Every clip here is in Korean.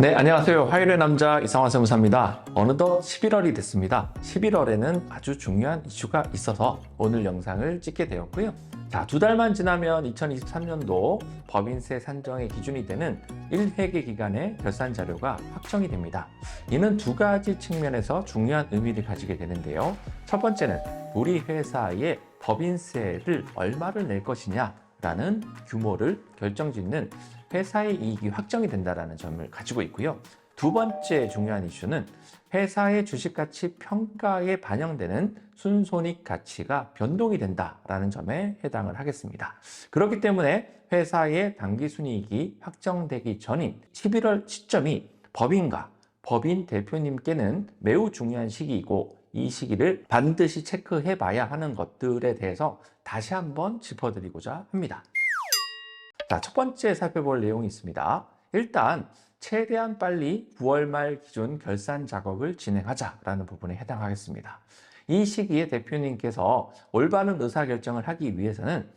네, 안녕하세요. 화요일의 남자 이상환 세무사입니다. 어느덧 11월이 됐습니다. 11월에는 아주 중요한 이슈가 있어서 오늘 영상을 찍게 되었고요. 자, 두 달만 지나면 2023년도 법인세 산정의 기준이 되는 1회계 기간의 결산 자료가 확정이 됩니다. 이는 두 가지 측면에서 중요한 의미를 가지게 되는데요. 첫 번째는 우리 회사의 법인세를 얼마를 낼 것이냐 라는 규모를 결정짓는 회사의 이익이 확정이 된다는 점을 가지고 있고요. 두 번째 중요한 이슈는 회사의 주식 가치 평가에 반영되는 순손익 가치가 변동이 된다라는 점에 해당을 하겠습니다. 그렇기 때문에 회사의 당기 순이익이 확정되기 전인 11월 시점이 법인과 법인 대표님께는 매우 중요한 시기이고 이 시기를 반드시 체크해 봐야 하는 것들에 대해서 다시 한번 짚어드리고자 합니다. 자, 첫 번째 살펴볼 내용이 있습니다. 일단 최대한 빨리 9월 말 기준 결산 작업을 진행하자라는 부분에 해당하겠습니다. 이 시기에 대표님께서 올바른 의사결정을 하기 위해서는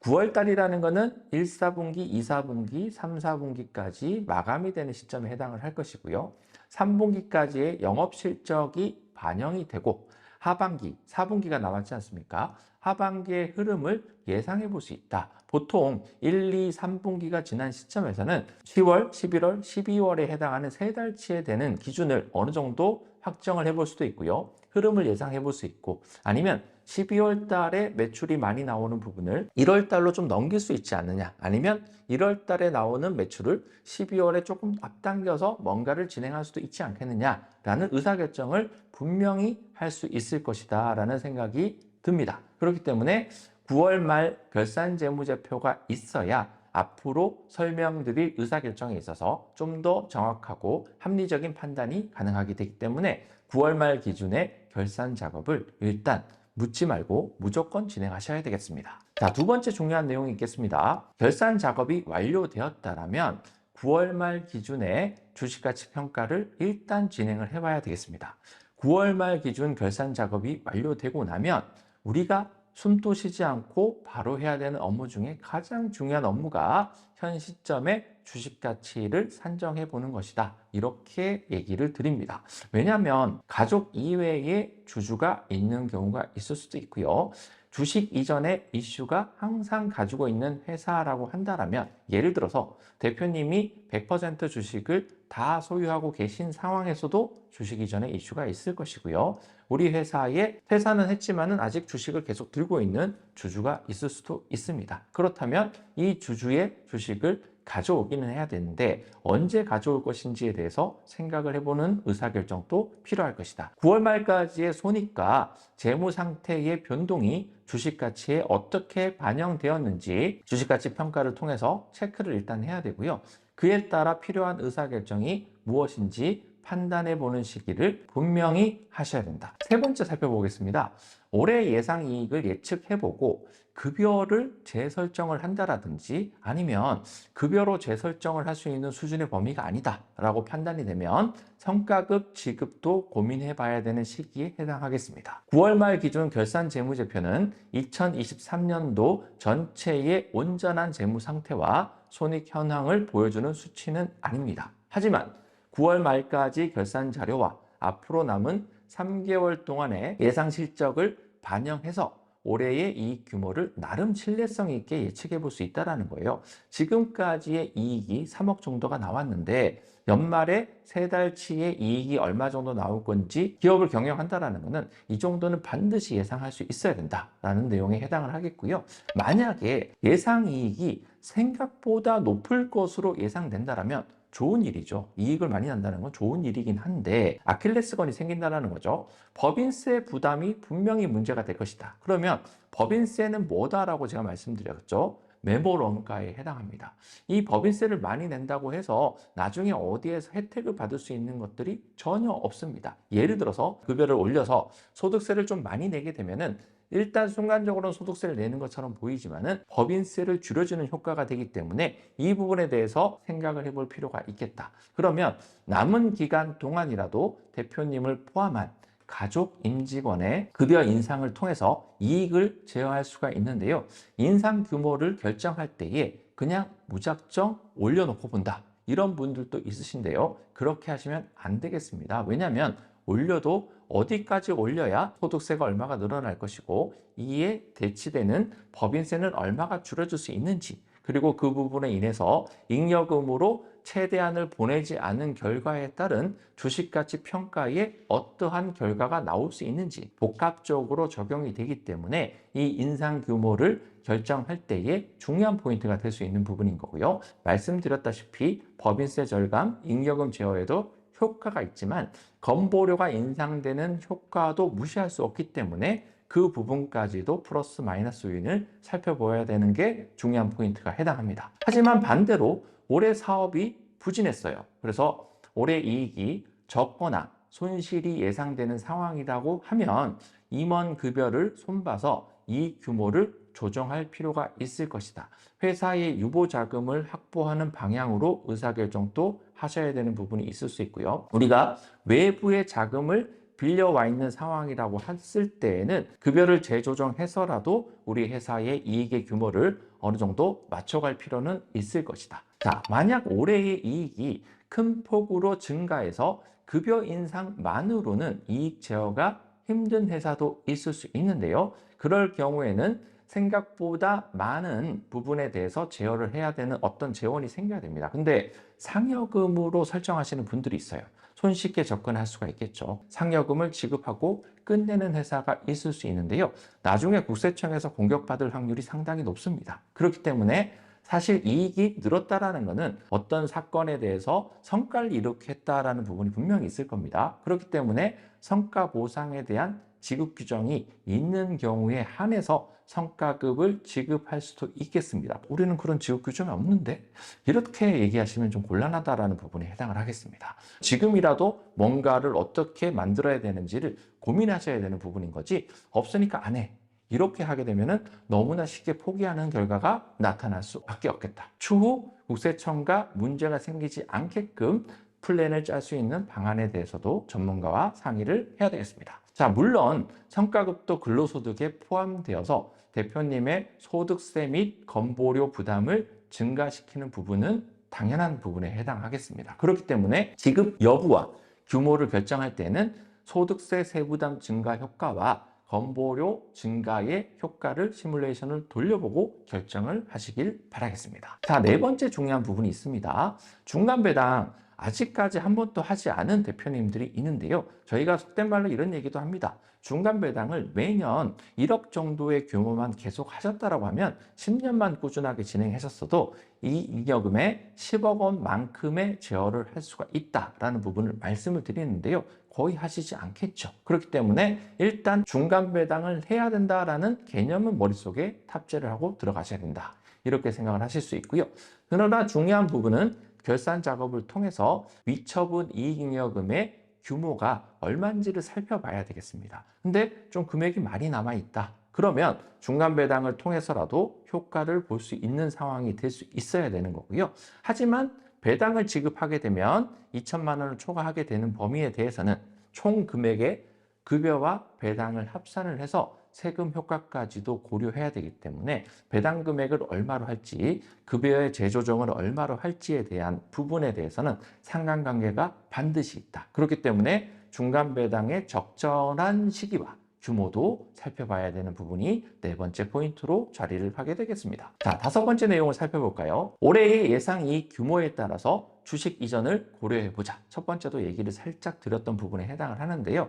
9월 달이라는 것은 1, 4분기, 2, 4분기, 3, 4분기까지 마감이 되는 시점에 해당을 할 것이고요. 3분기까지의 영업 실적이 반영이 되고 하반기, 4분기가 남았지 않습니까? 하반기의 흐름을 예상해 볼 수 있다. 보통 1, 2, 3분기가 지난 시점에서는 10월, 11월, 12월에 해당하는 세 달치에 되는 기준을 어느 정도 확정을 해 볼 수도 있고요. 흐름을 예상해 볼 수 있고 아니면 12월 달에 매출이 많이 나오는 부분을 1월 달로 좀 넘길 수 있지 않느냐 아니면 1월 달에 나오는 매출을 12월에 조금 앞당겨서 뭔가를 진행할 수도 있지 않겠느냐라는 의사결정을 분명히 할 수 있을 것이다 라는 생각이 듭니다. 그렇기 때문에 9월 말 결산 재무제표가 있어야 앞으로 설명드릴 의사결정에 있어서 좀 더 정확하고 합리적인 판단이 가능하게 되기 때문에 9월 말 기준의 결산 작업을 일단 묻지 말고 무조건 진행하셔야 되겠습니다. 자, 두 번째 중요한 내용이 있겠습니다. 결산 작업이 완료되었다라면 9월 말 기준의 주식가치 평가를 일단 진행을 해봐야 되겠습니다. 9월 말 기준 결산 작업이 완료되고 나면 우리가 숨도 쉬지 않고 바로 해야 되는 업무 중에 가장 중요한 업무가 현 시점의 주식 가치를 산정해 보는 것이다. 이렇게 얘기를 드립니다. 왜냐하면 가족 이외에 주주가 있는 경우가 있을 수도 있고요. 주식 이전에 이슈가 항상 가지고 있는 회사라고 한다면 예를 들어서 대표님이 100% 주식을 다 소유하고 계신 상황에서도 주식 이전에 이슈가 있을 것이고요. 우리 회사에 퇴사는 했지만은 아직 주식을 계속 들고 있는 주주가 있을 수도 있습니다. 그렇다면 이 주주의 주식을 가져오기는 해야 되는데 언제 가져올 것인지에 대해서 생각을 해보는 의사결정도 필요할 것이다. 9월 말까지의 손익과 재무 상태의 변동이 주식 가치에 어떻게 반영되었는지 주식 가치 평가를 통해서 체크를 일단 해야 되고요. 그에 따라 필요한 의사결정이 무엇인지 판단해 보는 시기를 분명히 하셔야 된다. 세 번째 살펴보겠습니다. 올해 예상 이익을 예측해 보고 급여를 재설정을 한다라든지 아니면 급여로 재설정을 할 수 있는 수준의 범위가 아니다라고 판단이 되면 성과급 지급도 고민해 봐야 되는 시기에 해당하겠습니다. 9월 말 기준 결산 재무제표는 2023년도 전체의 온전한 재무 상태와 손익 현황을 보여주는 수치는 아닙니다. 하지만 9월 말까지 결산 자료와 앞으로 남은 3개월 동안의 예상 실적을 반영해서 올해의 이익 규모를 나름 신뢰성 있게 예측해 볼 수 있다는 거예요. 지금까지의 이익이 3억 정도가 나왔는데 연말에 세 달치의 이익이 얼마 정도 나올 건지 기업을 경영한다라는 것은 이 정도는 반드시 예상할 수 있어야 된다라는 내용에 해당을 하겠고요. 만약에 예상 이익이 생각보다 높을 것으로 예상된다라면 좋은 일이죠. 이익을 많이 난다는 건 좋은 일이긴 한데 아킬레스건이 생긴다는 거죠. 법인세 부담이 분명히 문제가 될 것이다. 그러면 법인세는 뭐다라고 제가 말씀드렸죠. 메모런가에 해당합니다. 이 법인세를 많이 낸다고 해서 나중에 어디에서 혜택을 받을 수 있는 것들이 전혀 없습니다. 예를 들어서 급여를 올려서 소득세를 좀 많이 내게 되면은 일단 순간적으로는 소득세를 내는 것처럼 보이지만은 법인세를 줄여주는 효과가 되기 때문에 이 부분에 대해서 생각을 해볼 필요가 있겠다. 그러면 남은 기간 동안이라도 대표님을 포함한 가족 임직원의 급여 인상을 통해서 이익을 제어할 수가 있는데요. 인상 규모를 결정할 때에 그냥 무작정 올려놓고 본다. 이런 분들도 있으신데요. 그렇게 하시면 안 되겠습니다. 왜냐하면 올려도 어디까지 올려야 소득세가 얼마가 늘어날 것이고 이에 대치되는 법인세는 얼마가 줄어들 수 있는지 그리고 그 부분에 인해서 잉여금으로 최대한을 보내지 않은 결과에 따른 주식가치 평가에 어떠한 결과가 나올 수 있는지 복합적으로 적용이 되기 때문에 이 인상 규모를 결정할 때에 중요한 포인트가 될 수 있는 부분인 거고요. 말씀드렸다시피 법인세 절감, 잉여금 제어에도 효과가 있지만 건보료가 인상되는 효과도 무시할 수 없기 때문에 그 부분까지도 플러스 마이너스 요인을 살펴보아야 되는 게 중요한 포인트가 해당합니다. 하지만 반대로 올해 사업이 부진했어요. 그래서 올해 이익이 적거나 손실이 예상되는 상황이라고 하면 임원 급여를 손봐서 이익 규모를 조정할 필요가 있을 것이다. 회사의 유보 자금을 확보하는 방향으로 의사결정도 하셔야 되는 부분이 있을 수 있고요. 우리가 외부의 자금을 빌려와 있는 상황이라고 했을 때에는 급여를 재조정해서라도 우리 회사의 이익의 규모를 어느 정도 맞춰갈 필요는 있을 것이다. 자, 만약 올해의 이익이 큰 폭으로 증가해서 급여 인상만으로는 이익 제어가 힘든 회사도 있을 수 있는데요. 그럴 경우에는 생각보다 많은 부분에 대해서 제어를 해야 되는 어떤 재원이 생겨야 됩니다. 근데 상여금으로 설정하시는 분들이 있어요. 손쉽게 접근할 수가 있겠죠. 상여금을 지급하고 끝내는 회사가 있을 수 있는데요. 나중에 국세청에서 공격받을 확률이 상당히 높습니다. 그렇기 때문에 사실 이익이 늘었다라는 것은 어떤 사건에 대해서 성과를 일으켰다라는 부분이 분명히 있을 겁니다. 그렇기 때문에 성과 보상에 대한 지급 규정이 있는 경우에 한해서 성과급을 지급할 수도 있겠습니다. 우리는 그런 지급 규정이 없는데 이렇게 얘기하시면 좀 곤란하다라는 부분에 해당을 하겠습니다. 지금이라도 뭔가를 어떻게 만들어야 되는지를 고민하셔야 되는 부분인 거지 없으니까 안 해. 이렇게 하게 되면 너무나 쉽게 포기하는 결과가 나타날 수밖에 없겠다. 추후 국세청과 문제가 생기지 않게끔 플랜을 짤 수 있는 방안에 대해서도 전문가와 상의를 해야 되겠습니다. 자, 물론 성과급도 근로소득에 포함되어서 대표님의 소득세 및 건보료 부담을 증가시키는 부분은 당연한 부분에 해당하겠습니다. 그렇기 때문에 지급 여부와 규모를 결정할 때는 소득세 세부담 증가 효과와 건보료 증가의 효과를 시뮬레이션을 돌려보고 결정을 하시길 바라겠습니다. 자, 네 번째 중요한 부분이 있습니다. 중간 배당 아직까지 한 번도 하지 않은 대표님들이 있는데요. 저희가 속된 말로 이런 얘기도 합니다. 중간 배당을 매년 1억 정도의 규모만 계속 하셨다라고 하면 10년만 꾸준하게 진행하셨어도 이 잉여금의 10억 원만큼의 제어를 할 수가 있다라는 부분을 말씀을 드리는데요. 거의 하시지 않겠죠. 그렇기 때문에 일단 중간 배당을 해야 된다라는 개념은 머릿속에 탑재를 하고 들어가셔야 된다. 이렇게 생각을 하실 수 있고요. 그러나 중요한 부분은 결산 작업을 통해서 위처분 이익잉여금의 규모가 얼마인지를 살펴봐야 되겠습니다. 근데 좀 금액이 많이 남아 있다. 그러면 중간 배당을 통해서라도 효과를 볼 수 있는 상황이 될 수 있어야 되는 거고요. 하지만 배당을 지급하게 되면 2천만 원을 초과하게 되는 범위에 대해서는 총 금액의 급여와 배당을 합산을 해서 세금 효과까지도 고려해야 되기 때문에 배당 금액을 얼마로 할지 급여의 재조정을 얼마로 할지에 대한 부분에 대해서는 상관관계가 반드시 있다. 그렇기 때문에 중간 배당의 적절한 시기와 규모도 살펴봐야 되는 부분이 네 번째 포인트로 자리를 하게 되겠습니다. 자, 다섯 번째 내용을 살펴볼까요? 올해의 예상 이익 규모에 따라서 주식 이전을 고려해 보자. 첫 번째도 얘기를 살짝 드렸던 부분에 해당을 하는데요.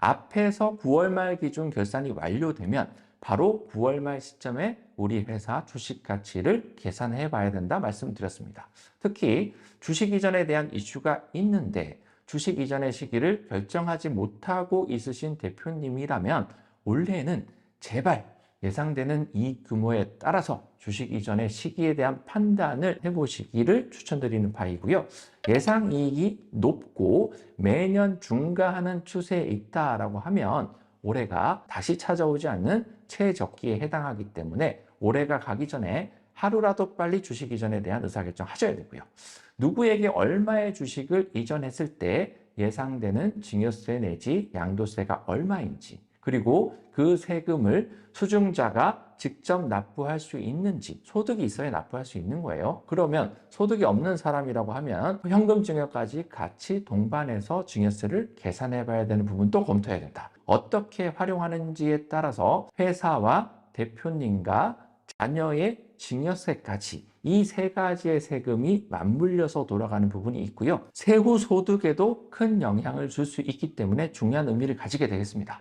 앞에서 9월 말 기준 결산이 완료되면 바로 9월 말 시점에 우리 회사 주식 가치를 계산해 봐야 된다 말씀드렸습니다. 특히 주식 이전에 대한 이슈가 있는데 주식 이전의 시기를 결정하지 못하고 있으신 대표님이라면 올해는 제발 예상되는 이익 규모에 따라서 주식 이전의 시기에 대한 판단을 해보시기를 추천드리는 바이고요. 예상 이익이 높고 매년 증가하는 추세에 있다라고 하면 올해가 다시 찾아오지 않는 최적기에 해당하기 때문에 올해가 가기 전에 하루라도 빨리 주식 이전에 대한 의사결정 하셔야 되고요. 누구에게 얼마의 주식을 이전했을 때 예상되는 증여세 내지 양도세가 얼마인지 그리고 그 세금을 수증자가 직접 납부할 수 있는지 소득이 있어야 납부할 수 있는 거예요. 그러면 소득이 없는 사람이라고 하면 현금 증여까지 같이 동반해서 증여세를 계산해 봐야 되는 부분도 검토해야 된다. 어떻게 활용하는지에 따라서 회사와 대표님과 자녀의 증여세까지 이 세 가지의 세금이 맞물려서 돌아가는 부분이 있고요. 세후 소득에도 큰 영향을 줄 수 있기 때문에 중요한 의미를 가지게 되겠습니다.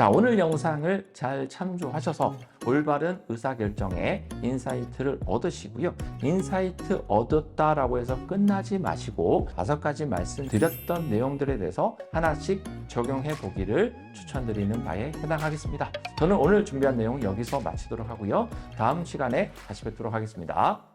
자, 오늘 영상을 잘 참조하셔서 올바른 의사결정에 인사이트를 얻으시고요. 인사이트 얻었다라고 해서 끝나지 마시고 다섯 가지 말씀드렸던 내용들에 대해서 하나씩 적용해 보기를 추천드리는 바에 해당하겠습니다. 저는 오늘 준비한 내용 여기서 마치도록 하고요. 다음 시간에 다시 뵙도록 하겠습니다.